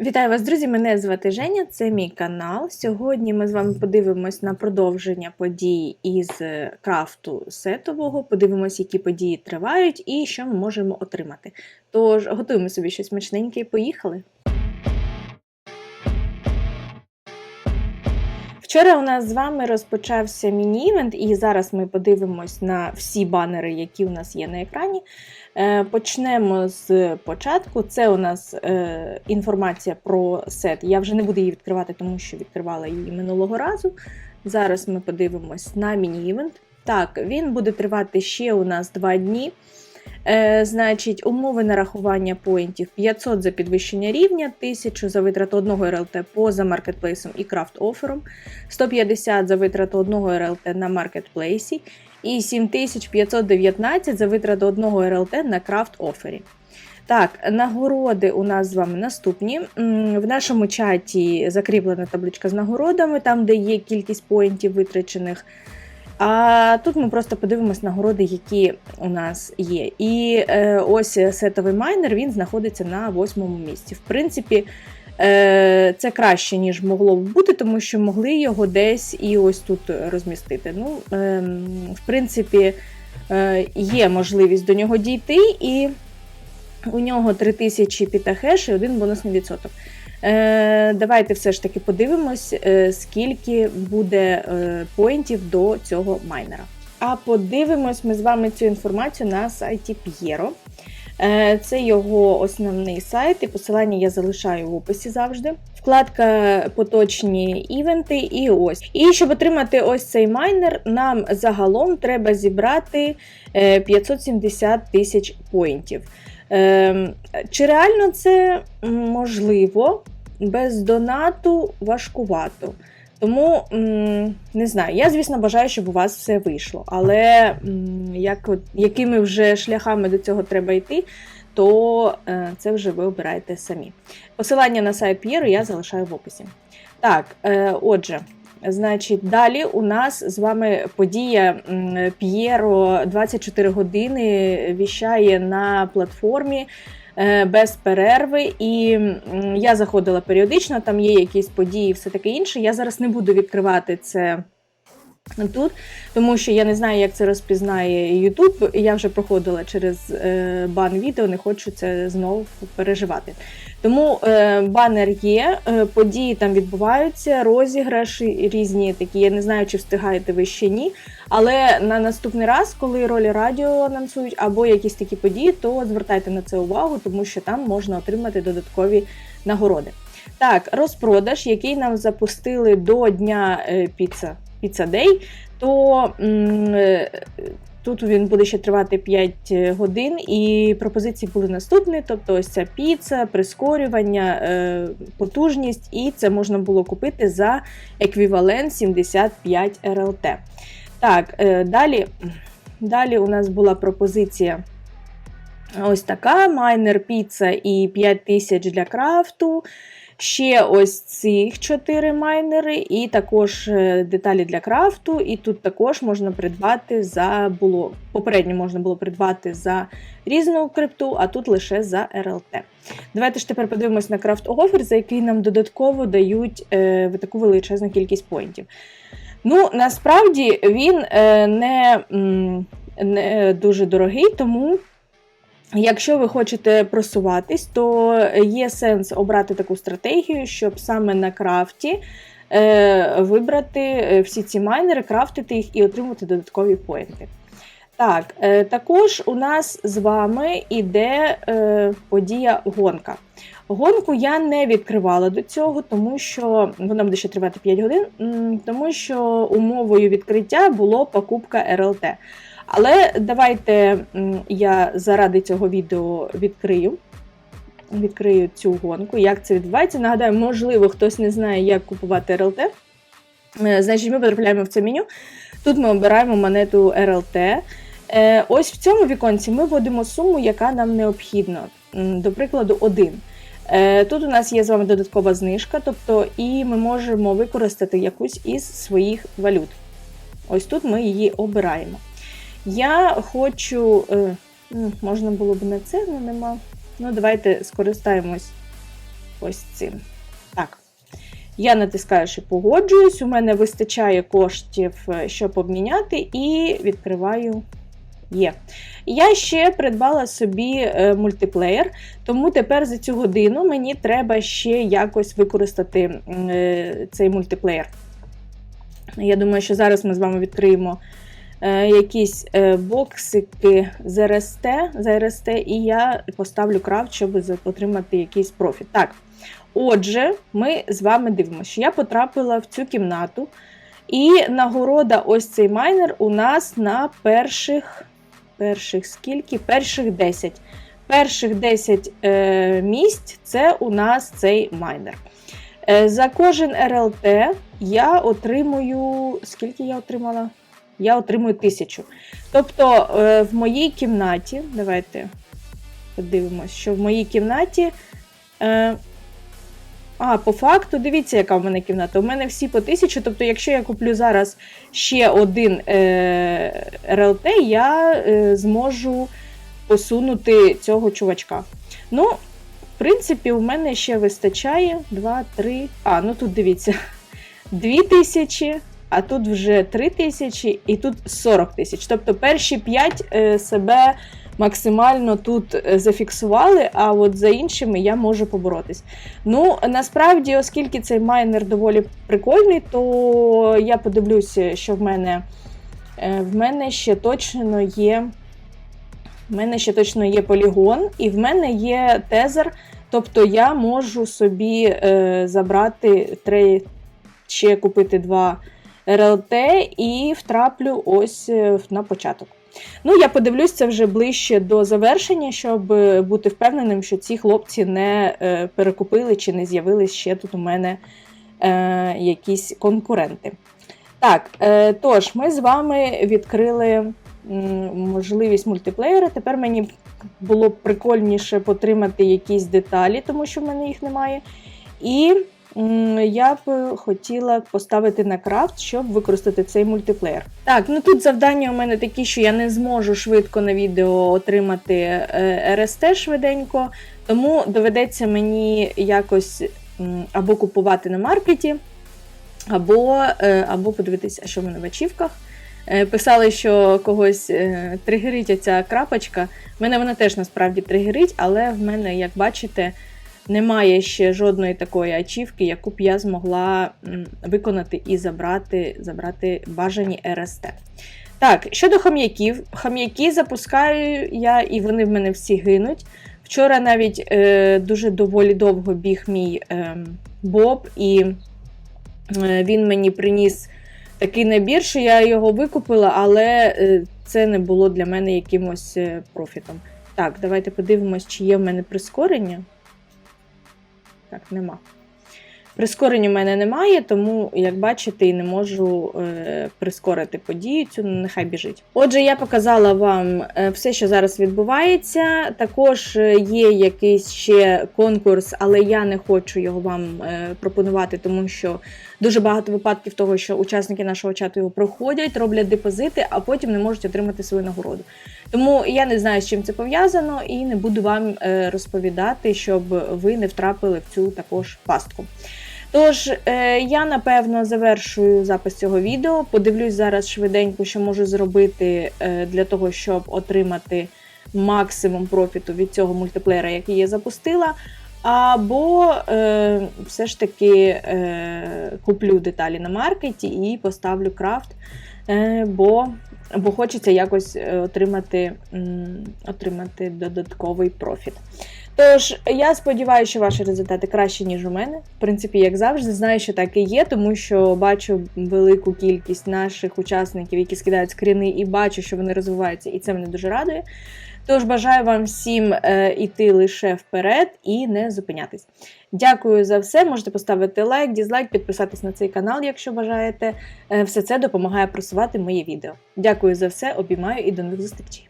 Вітаю вас, друзі! Мене звати Женя, це мій канал. Сьогодні ми з вами подивимось на продовження подій із е, крафту сетового, подивимось, які події тривають і що ми можемо отримати. Тож, готуємо собі щось смачненьке і поїхали. Вчора у нас з вами розпочався міні-івент, і зараз ми подивимось на всі банери, які у нас є на екрані. Е, почнемо з початку. Це у нас е, інформація про сет. Я вже не буду її відкривати, тому що відкривала її минулого разу. Зараз ми подивимось на міні-івент. Так, він буде тривати ще у нас 2 дні. Е, Значить, умови нарахування поінтів 500 за підвищення рівня, 1000 за витрату одного РЛТ поза маркетплейсом і крафт офером, 150 за витрату одного РЛТ на маркетплейсі і 7519 за витрату одного РЛТ на крафт офері. Так, нагороди у нас з вами наступні. В нашому чаті закріплена табличка з нагородами, там, де є кількість поінтів витрачених. А тут ми просто подивимось нагороди, які у нас є. І е, ось сетовий майнер він знаходиться на восьмому місці. В принципі, е, це краще, ніж могло б бути, тому що могли його десь і ось тут розмістити. Ну, е, В принципі, е, є можливість до нього дійти, і у нього 3000 пітахеш і один бонусний відсоток. Е, Давайте все ж таки подивимось, е, скільки буде е, поінтів до цього майнера. А подивимось ми з вами цю інформацію на сайті. Е, Це його основний сайт, і посилання я залишаю в описі завжди. Вкладка поточні івенти і ось. І щоб отримати ось цей майнер, нам загалом треба зібрати 570 тисяч поінтів. Ем, чи реально це можливо? Без донату важкувато. Тому не знаю, я, звісно, бажаю, щоб у вас все вийшло. Але як, якими вже шляхами до цього треба йти, то е, це вже ви обираєте самі. Посилання на сайт П'єру я залишаю в описі. Так, е, отже. Значить, далі у нас з вами подія П'єро 24 години віщає на платформі е, без перерви. І я заходила періодично, там є якісь події, все таке інше. Я зараз не буду відкривати це. Тут, тому що я не знаю, як це розпізнає YouTube. Я вже проходила через е, бан відео, не хочу це знову переживати. Тому е, банер є, е, події там відбуваються, розіграші різні такі. Я не знаю, чи встигаєте ви ще ні. Але на наступний раз, коли ролі радіо анонсують або якісь такі події, то звертайте на це увагу, тому що там можна отримати додаткові нагороди. Так, розпродаж, який нам запустили до дня піца. Pizza Day, то е, тут він буде ще тривати 5 е, годин, і пропозиції були наступні: тобто ось ця піца, прискорювання, е, потужність, і це можна було купити за еквівалент 75 РЛТ. Так, далі, далі у нас була пропозиція. Ось така: майнер піца і 5 тисяч для крафту. Ще ось цих чотири майнери, і також е, деталі для крафту. І тут також можна придбати за було. Попередньо можна було придбати за різну крипту, а тут лише за РЛТ. Давайте ж тепер подивимось на крафт офер, за який нам додатково дають е, таку величезну кількість поінтів. Ну, насправді він е, не, не дуже дорогий, тому. Якщо ви хочете просуватись, то є сенс обрати таку стратегію, щоб саме на крафті е, вибрати е, всі ці майнери, крафтити їх і отримати додаткові поінти. Так, е, також у нас з вами іде е, подія гонка. Гонку я не відкривала до цього, тому що вона буде ще тривати 5 годин, тому що умовою відкриття було покупка РЛТ. Але давайте я заради цього відео відкрию. Відкрию цю гонку, як це відбувається. Нагадаю, можливо, хтось не знає, як купувати РЛТ. Е, значить, ми потрапляємо в це меню. Тут ми обираємо монету РЛТ. Е, ось в цьому віконці ми вводимо суму, яка нам необхідна. До прикладу, 1. Е, тут у нас є з вами додаткова знижка, тобто і ми можемо використати якусь із своїх валют. Ось тут ми її обираємо. Я хочу. Е, можна було б на це, але нема. Ну, давайте скористаємось ось цим. Так. Я натискаю, що погоджуюсь, у мене вистачає коштів, е, щоб обміняти, і відкриваю є. Я ще придбала собі е, мультиплеєр, тому тепер за цю годину мені треба ще якось використати цей мультиплеєр. Я думаю, що зараз ми з вами відкриємо якісь е, боксики з РСТ, з РСТ, і я поставлю крафт, щоб отримати якийсь профіт. Так, отже, ми з вами дивимося, що я потрапила в цю кімнату, і нагорода ось цей майнер у нас на перших, перших скільки? Перших 10. Перших 10 е, місць це у нас цей майнер. Е, за кожен РЛТ я отримую. Скільки я отримала? Я отримую тисячу. Тобто е, в моїй кімнаті, давайте подивимось, що в моїй кімнаті. Е, а, по факту, дивіться, яка в мене кімната. У мене всі по тисячу. Тобто, якщо я куплю зараз ще один е, РЛТ, я е, зможу посунути цього чувачка. Ну, в принципі, у мене ще вистачає 2, 3. А, ну тут дивіться. 2 тисячі, а тут вже 3 тисячі, і тут 40 тисяч. Тобто перші 5 е, себе максимально тут е, зафіксували, а от за іншими я можу поборотись. Ну, насправді, оскільки цей майнер доволі прикольний, то я подивлюся, що в мене е, в мене ще точно є. В мене ще точно є полігон, і в мене є тезер. Тобто я можу собі е, забрати три, ще купити два РЛТ і втраплю ось е, на початок. Ну, я подивлюсь це вже ближче до завершення, щоб е, бути впевненим, що ці хлопці не е, перекупили чи не з'явились ще тут у мене е, якісь конкуренти. Так, е, тож, ми з вами відкрили можливість мультиплеєра. Тепер мені було б прикольніше потримати якісь деталі, тому що в мене їх немає. І я б хотіла поставити на крафт, щоб використати цей мультиплеєр. Так, ну тут завдання у мене такі, що я не зможу швидко на відео отримати е, РСТ швиденько, тому доведеться мені якось або купувати на маркеті, або, е, або подивитися, що в мене в ачівках. Е, Писали, що когось е, тригерить ця крапочка. Мене вона теж насправді тригерить, але в мене, як бачите, немає ще жодної такої ачівки, яку б я змогла виконати і забрати, забрати бажані РСТ. Так, щодо хам'яків, хам'яки запускаю я, і вони в мене всі гинуть. Вчора навіть е, дуже доволі довго біг мій е, Боб, і е, він мені приніс такий набір, що я його викупила, але е, це не було для мене якимось е, профітом. Так, давайте подивимось, чи є в мене прискорення. Так, нема. Прискорення в мене немає, тому, як бачите, і не можу е, прискорити подію цю, ну, нехай біжить. Отже, я показала вам е, все, що зараз відбувається. Також е, є якийсь ще конкурс, але я не хочу його вам е, пропонувати, тому що дуже багато випадків того, що учасники нашого чату його проходять, роблять депозити, а потім не можуть отримати свою нагороду. Тому я не знаю, з чим це пов'язано, і не буду вам е, розповідати, щоб ви не втрапили в цю також пастку. Тож, е, я напевно завершую запис цього відео. Подивлюсь зараз швиденько, що можу зробити е, для того, щоб отримати максимум профіту від цього мультиплеєра, який я запустила. Або е, все ж таки е, куплю деталі на маркеті і поставлю крафт, е, бо, бо хочеться якось е, отримати, отримати додатковий профіт. Тож, я сподіваюся, що ваші результати кращі, ніж у мене. В принципі, як завжди, знаю, що так і є, тому що бачу велику кількість наших учасників, які скидають скріни, і бачу, що вони розвиваються, і це мене дуже радує. Тож бажаю вам всім е, іти лише вперед і не зупинятись. Дякую за все. Можете поставити лайк, дізлайк, підписатись на цей канал, якщо бажаєте. Е, все це допомагає просувати моє відео. Дякую за все, обіймаю і до нових зустрічей.